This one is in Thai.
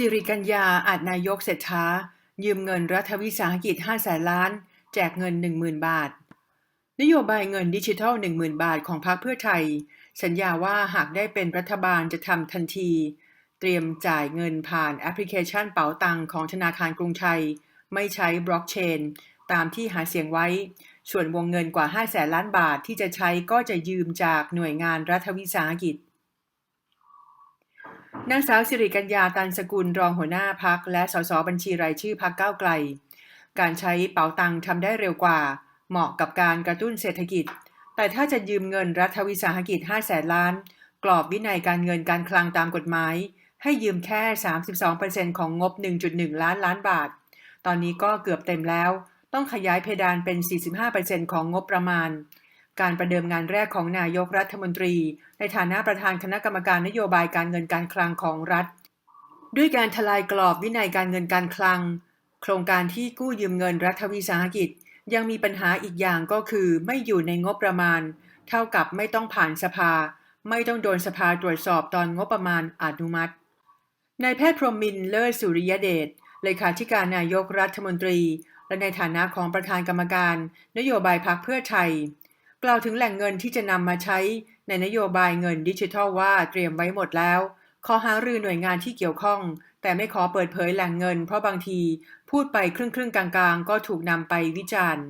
สิริกัญญาอาจนายกเศรษฐา ยืมเงินรัฐวิสาหกิจ5แสนล้าน แจกเงิน 10,000 บาท นโยบายเงินดิจิทัล 10,000 บาทของพรรคเพื่อไทย สัญญาว่าหากได้เป็นรัฐบาลจะทำทันที เตรียมจ่ายเงินผ่านแอปพลิเคชันเป๋าตังของธนาคารกรุงไทย ไม่ใช้บล็อกเชน ตามที่หาเสียงไว้ ส่วนวงเงินกว่า5แสนล้านบาทที่จะใช้ก็จะยืมจากหน่วยงานรัฐวิสาหกิจ นางสาวสิริกัญญาตันสกุลรองหัวหน้าพักและสสบัญชีรายชื่อพักก้าวไกล การใช้เป๋าตังทำได้เร็วกว่า เหมาะกับการกระตุ้นเศรษฐกิจ แต่ถ้าจะยืมเงินรัฐวิสาหกิจ 5 แสนล้าน กรอบวินัยการเงินการคลังตามกฎหมาย ให้ยืมแค่ 32%ของงบ 1.1 ล้านล้านบาท ตอนนี้ก็เกือบเต็มแล้ว ต้องขยายเพดานเป็น 45%ของงบประมาณ การประเดิมงานแรกของนายกรัฐมนตรี ในฐานะประธานคณะกรรมการนโยบายการเงินการคลังของรัฐ ด้วยการทลายกรอบวินัยการเงินการคลัง โครงการที่กู้ยืมเงินรัฐวิสาหกิจ ยังมีปัญหาอีกอย่างก็คือไม่อยู่ในงบประมาณ เท่ากับไม่ต้องผ่านสภา ไม่ต้องโดนสภาตรวจสอบตอนงบประมาณอนุมัตินายแพทย์พรหมินเลิศสุริยเดชเลขาธิการนายกรัฐมนตรี และในฐานะของประธานกรรมการ นโยบายพักเพื่อไทย กล่าวถึงแหล่งเงินที่จะนำมาใช้ในนโยบายเงินดิจิทัลว่าเตรียมไว้หมดแล้ว ขอหารือหน่วยงานที่เกี่ยวข้อง แต่ไม่ขอเปิดเผยแหล่งเงิน เพราะบางทีพูดไปครึ่งครึ่งๆกลางๆ ก็ถูกนำไปวิจารณ์